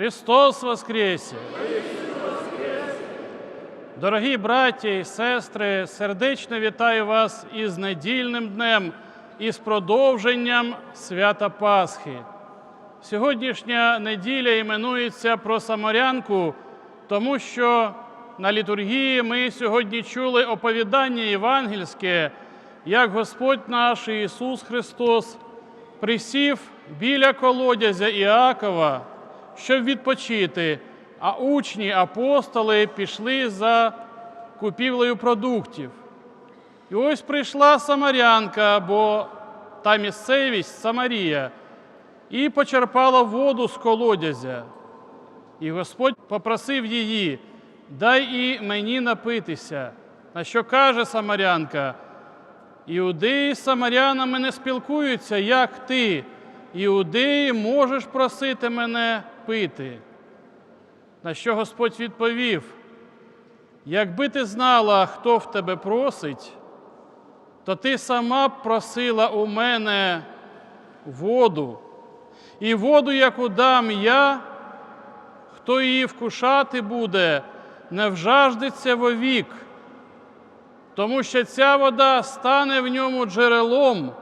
Христос Воскресе! Дорогі браті і сестри, сердечно вітаю вас із недільним днем і з продовженням свята Пасхи. Сьогоднішня неділя іменується про Самарянку, тому що на літургії ми сьогодні чули оповідання євангельське, як Господь наш Ісус Христос присів біля колодязя Іакова, щоб відпочити, а учні апостоли пішли за купівлею продуктів. І ось прийшла Самарянка, бо та місцевість Самарія, і почерпала воду з колодязя. І Господь попросив її, дай і мені напитися. На що каже Самарянка? Іудеї з самарянами не спілкуються, як ти. Іудеї можеш просити мене пити. На що Господь відповів: якби ти знала, хто в тебе просить, то ти сама б просила у мене воду, і воду, яку дам я, хто її вкушати буде, не вжаждеться вовік, тому що ця вода стане в ньому джерелом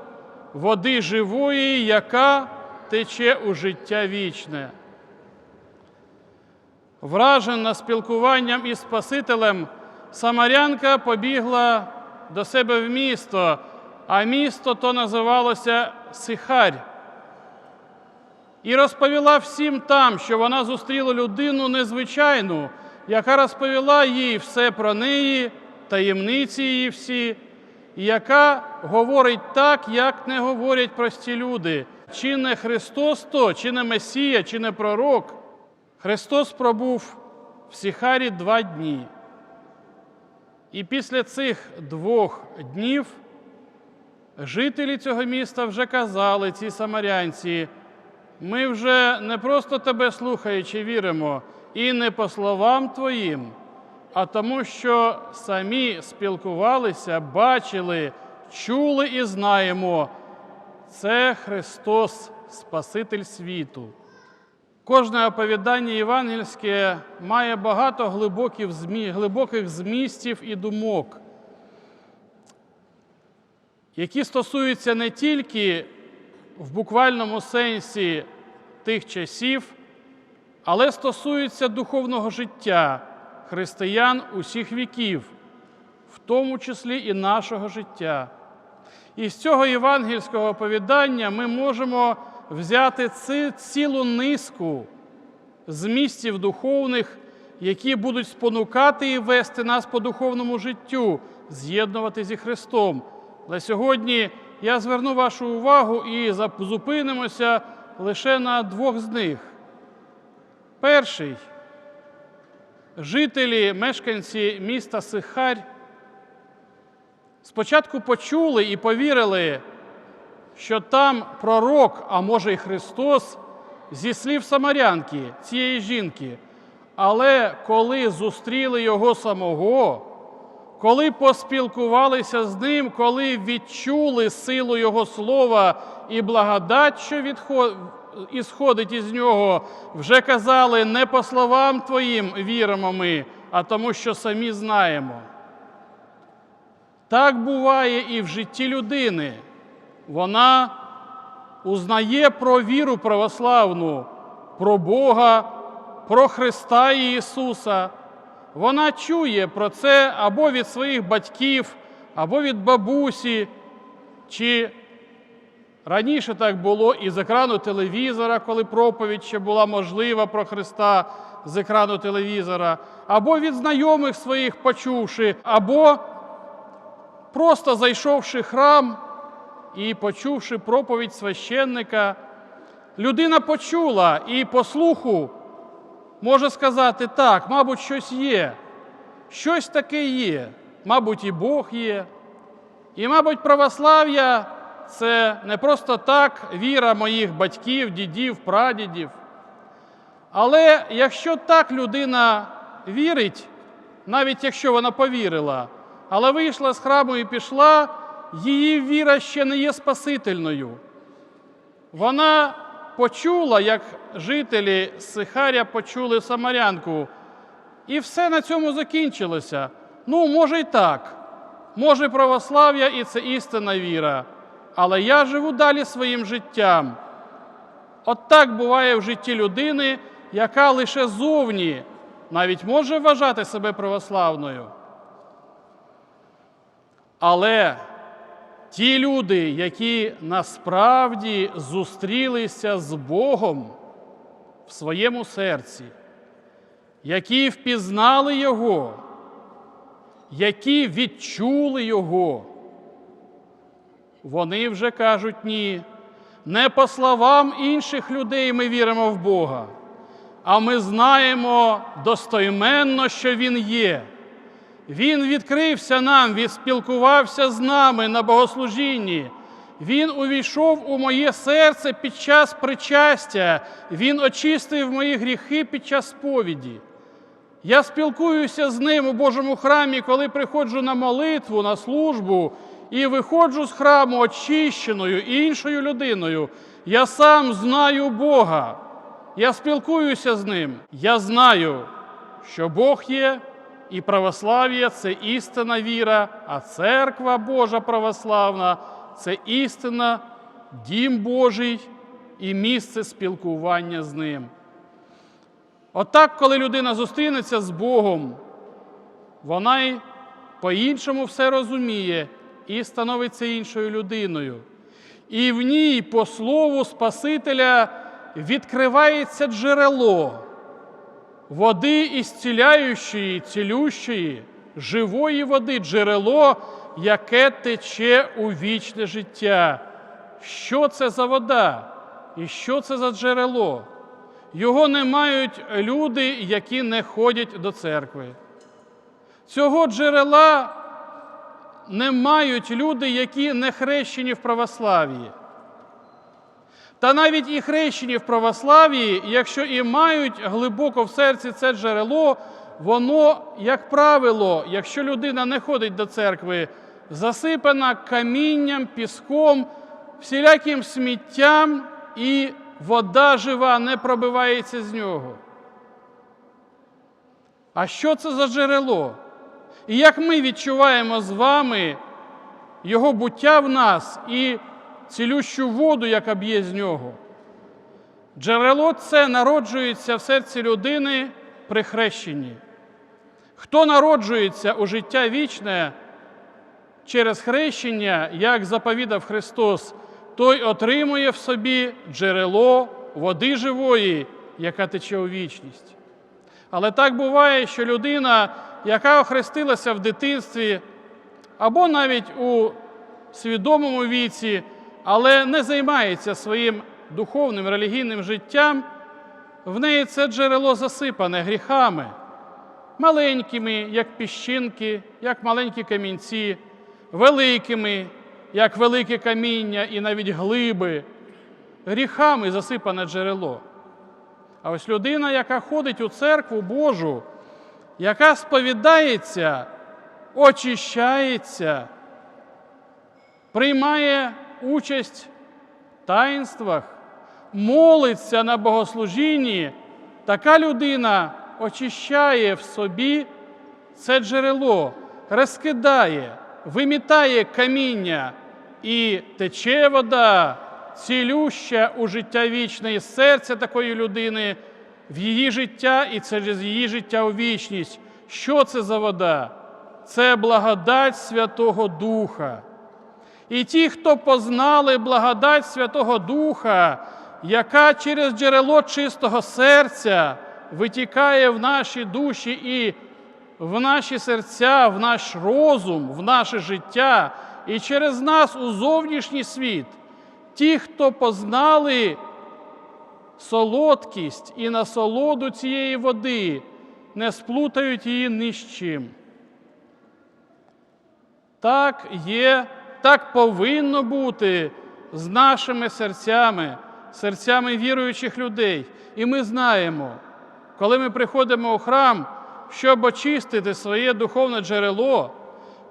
води живої, яка тече у життя вічне. Вражена спілкуванням із Спасителем, Самарянка побігла до себе в місто, а місто то називалося Сихарь. І розповіла всім там, що вона зустріла людину незвичайну, яка розповіла їй все про неї, таємниці її всі, і яка говорить так, як не говорять прості люди. Чи не Христос то, чи не Месія, чи не пророк. Христос пробув в Сіхарі два дні. І після цих двох днів жителі цього міста вже казали, ці самарянці, ми вже не просто тебе слухаючи віримо, і не по словам твоїм, а тому, що самі спілкувалися, бачили, чули і знаємо. Це Христос, Спаситель світу. Кожне оповідання євангельське має багато глибоких, змістів і думок, які стосуються не тільки в буквальному сенсі тих часів, але стосуються духовного життя християн усіх віків, в тому числі і нашого життя. І з цього євангельського оповідання ми можемо взяти ці- цілу низку змістів духовних, які будуть спонукати і вести нас по духовному життю, з'єднувати зі Христом. Але сьогодні я зверну вашу увагу і зупинимося лише на двох з них. Перший жителі, мешканці міста Сихарь спочатку почули і повірили, що там пророк, а може й Христос, зі слів Самарянки, цієї жінки. Але коли зустріли його самого, коли поспілкувалися з ним, коли відчули силу Його слова і благодать, що ісходить із нього, вже казали, не по словам Твоїм віримо ми, а тому, що самі знаємо. Так буває і в житті людини. Вона узнає про віру православну, про Бога, про Христа і Ісуса. Вона чує про це або від своїх батьків, або від бабусі, чи раніше так було і з екрану телевізора, коли проповідь ще була можлива про Христа з екрану телевізора, або від знайомих своїх почувши, або просто зайшовши храм і почувши проповідь священника, людина почула і по слуху може сказати, так, мабуть, щось є, щось таке є, мабуть, і Бог є. І, мабуть, православ'я це не просто так віра моїх батьків, дідів, прадідів. Але якщо так людина вірить, навіть якщо вона повірила, але вийшла з храму і пішла, її віра ще не є спасительною. Вона почула, як жителі Сихаря почули Самарянку, і все на цьому закінчилося. Ну, може й так. Може, православ'я і це істинна віра. Але я живу далі своїм життям. От так буває в житті людини, яка лише зовні навіть може вважати себе православною. Але ті люди, які насправді зустрілися з Богом в своєму серці, які впізнали Його, які відчули Його, вони вже кажуть ні. Не по словам інших людей ми віримо в Бога, а ми знаємо достойменно, що Він є. Він відкрився нам, він спілкувався з нами на богослужінні. Він увійшов у моє серце під час причастя, Він очистив мої гріхи під час сповіді. Я спілкуюся з ним у Божому храмі, коли приходжу на молитву, на службу і виходжу з храму очищеною іншою людиною. Я сам знаю Бога. Я спілкуюся з ним. Я знаю, що Бог є, і православ'я це істинна віра, а церква Божа православна це істина, дім Божий і місце спілкування з ним. Отак, коли людина зустрінеться з Богом, вона й по-іншому все розуміє і становиться іншою людиною. І в ній, по слову Спасителя, відкривається джерело води ісціляючої, цілющої, живої води, джерело, яке тече у вічне життя. Що це за вода? І що це за джерело? Його не мають люди, які не ходять до церкви. Цього джерела не мають люди, які не хрещені в православ'ї. Та навіть і хрещені в православ'ї, якщо і мають глибоко в серці це джерело, воно, як правило, якщо людина не ходить до церкви, засипана камінням, піском, всіляким сміттям, і вода жива не пробивається з нього. А що це за джерело? І як ми відчуваємо з вами його буття в нас і цілющу воду, яка б'є з нього? Джерело це народжується в серці людини при хрещенні. Хто народжується у життя вічне через хрещення, як заповідав Христос, той отримує в собі джерело води живої, яка тече у вічність. Але так буває, що людина, яка охрестилася в дитинстві або навіть у свідомому віці, але не займається своїм духовним релігійним життям, в неї це джерело засипане гріхами, маленькими, як піщинки, як маленькі камінці, великими, як велике каміння і навіть глиби, гріхами засипане джерело. А ось людина, яка ходить у церкву Божу, яка сповідається, очищається, приймає участь в таїнствах, молиться на богослужінні, така людина очищає в собі це джерело, розкидає, вимітає каміння і тече вода цілюща у життя вічне із серця такої людини, в її життя і через її життя у вічність. Що це за вода? Це благодать Святого Духа. І ті, хто познали благодать Святого Духа, яка через джерело чистого серця витікає в наші душі і в наші серця, в наш розум, в наше життя, і через нас у зовнішній світ, ті, хто познали солодкість і насолоду цієї води, не сплутають її ні з чим. Так є, так повинно бути з нашими серцями, серцями віруючих людей. І ми знаємо, коли ми приходимо у храм, щоб очистити своє духовне джерело,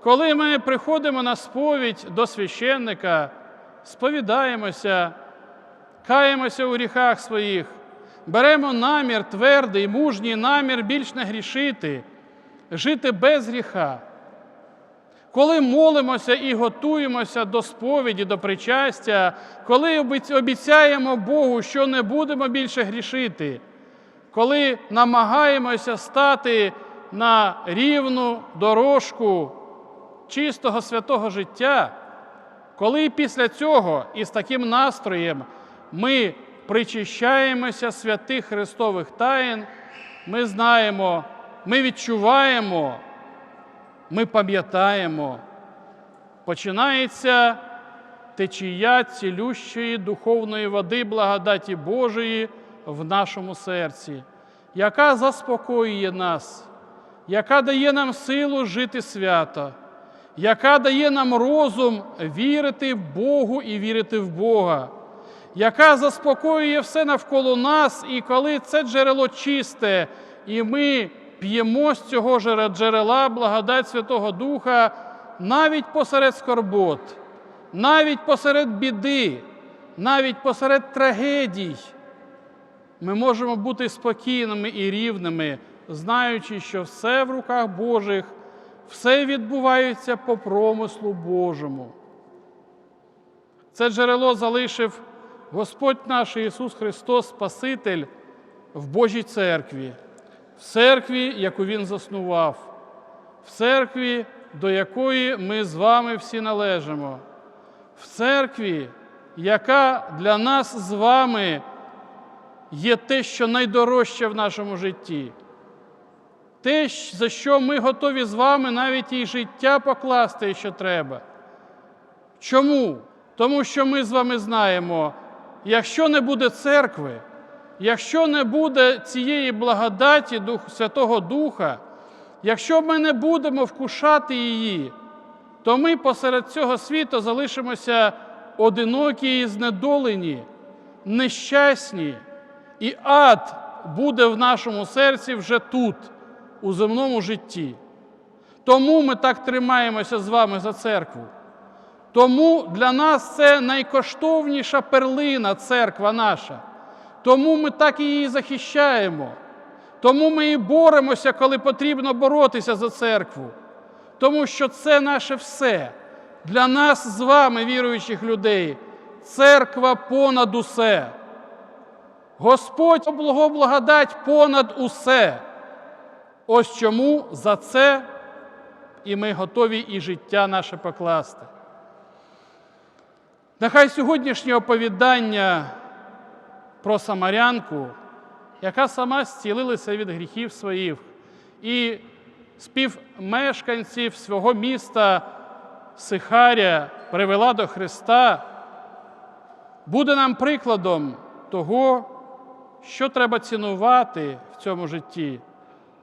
коли ми приходимо на сповідь до священника, сповідаємося, каємося у гріхах своїх, беремо намір, твердий, мужній намір більш не грішити, жити без гріха. Коли молимося і готуємося до сповіді, до причастя, коли обіцяємо Богу, що не будемо більше грішити, коли намагаємося стати на рівну дорожку чистого святого життя, коли після цього і з таким настроєм ми причащаємося святих Христових таїн, ми знаємо, ми відчуваємо, ми пам'ятаємо, починається течія цілющої духовної води благодаті Божої в нашому серці, яка заспокоює нас, яка дає нам силу жити свято, яка дає нам розум вірити в Богу і вірити в Бога, яка заспокоює все навколо нас, і коли це джерело чисте, і ми п'ємо з цього джере- джерела благодать Святого Духа навіть посеред скорбот, навіть посеред біди, навіть посеред трагедій, ми можемо бути спокійними і рівними, знаючи, що все в руках Божих, все відбувається по промислу Божому. Це джерело залишив Господь наш Ісус Христос, Спаситель в Божій церкві, в церкві, яку Він заснував, в церкві, до якої ми з вами всі належимо, в церкві, яка для нас з вами є те, що найдорожче в нашому житті. Те, за що ми готові з вами навіть і життя покласти, якщо треба. Чому? Тому що ми з вами знаємо, якщо не буде церкви, якщо не буде цієї благодаті Святого Духа, якщо ми не будемо вкушати її, то ми посеред цього світу залишимося одинокі і знедолені, нещасні, і ад буде в нашому серці вже тут, у земному житті. Тому ми так тримаємося з вами за церкву. Тому для нас це найкоштовніша перлина церква наша. Тому ми так її захищаємо. Тому ми і боремося, коли потрібно боротися за церкву. Тому що це наше все. Для нас з вами, віруючих людей, церква понад усе. Господь благодать понад усе. Ось чому за це і ми готові і життя наше покласти. Нехай сьогоднішнє оповідання про Самарянку, яка сама зцілилася від гріхів своїх, і співмешканців свого міста Сихаря привела до Христа, буде нам прикладом того, що треба цінувати в цьому житті,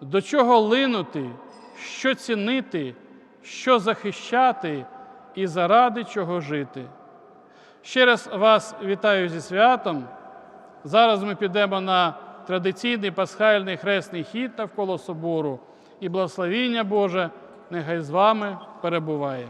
до чого линути, що цінити, що захищати і заради чого жити. Ще раз вас вітаю зі святом. Зараз ми підемо на традиційний пасхальний хресний хід навколо собору, і благословіння Боже нехай з вами перебуває.